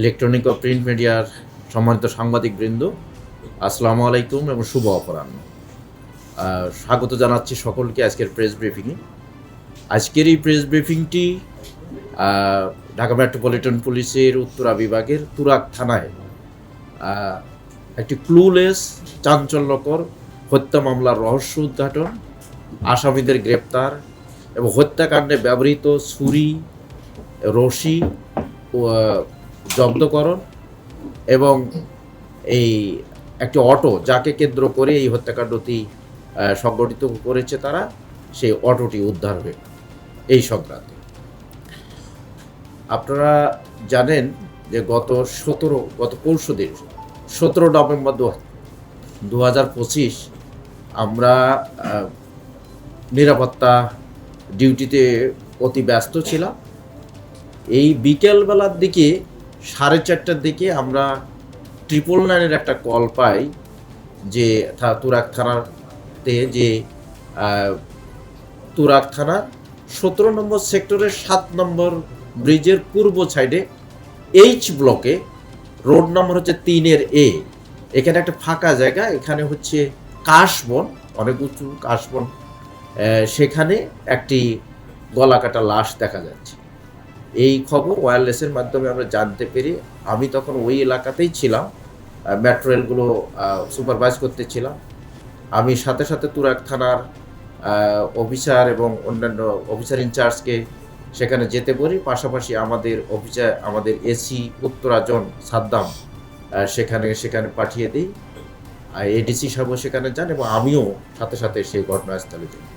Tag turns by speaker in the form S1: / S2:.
S1: Electronic ও print মিডিয়ার সম্মানিত সাংবাদিকবৃন্দ, আসসালামু আলাইকুম এবং শুভ অপরাহ্ন। স্বাগত জানাচ্ছি সকলকে আজকের প্রেস ব্রিফিংয়ে। আজকের এই প্রেস ব্রিফিংটি ঢাকা মেট্রোপলিটন পুলিশের উত্তরা বিভাগের তুরাক থানায় একটি ক্লুলেস, চাঞ্চল্যকর হত্যা মামলার রহস্য উদ্ঘাটন, আসামিদের গ্রেপ্তার এবং হত্যাকাণ্ডে ব্যবহৃত ছুরি, রশি জব্দকরণ এবং এই একটি অটো যাকে কেন্দ্র করে এই হত্যাকাণ্ডটি সংগঠিত করেছে তারা, সেই অটোটি উদ্ধার হয়ে এই সংক্রান্তে। আপনারা জানেন যে গত সতেরো, গত পরশু দিন, সতেরো নভেম্বর দু হাজার পঁচিশ আমরা নিরাপত্তা ডিউটিতে অতি ব্যস্ত ছিলাম। এই বিকেলবেলার দিকে সাড়ে চারটার দিকে আমরা ট্রিপল নাইনের একটা কল পাই যে তুরাক থানাতে যে তুরাক থানা সতেরো নম্বর সেক্টরের সাত নম্বর ব্রিজের পূর্ব সাইডে এইচ ব্লকে রোড নম্বর হচ্ছে তিনের এ এখানে একটা ফাঁকা জায়গা, এখানে হচ্ছে কাশবন, অনেক উঁচু কাশবন। সেখানে একটি গলা কাটা লাশ দেখা যাচ্ছে। এই খবর ওয়্যারলেসের মাধ্যমে আমরা জানতে পেরে আমি তখন ওই এলাকাতেই ছিলাম মেট্রো রেলগুলো সুপারভাইজ করতে ছিলাম। আমি সাথে সাথে তুরাক থানার অফিসার এবং অন্যান্য অফিসার ইনচার্জকে সেখানে যেতে পারি পাশাপাশি আমাদের অফিসার আমাদের এসি উত্তরাজন সাদ্দাম সেখানে সেখানে পাঠিয়ে দিই। এডিসি সাহেবও সেখানে যান এবং আমিও সাথে সাথে সেই ঘটনাস্থলে যাই।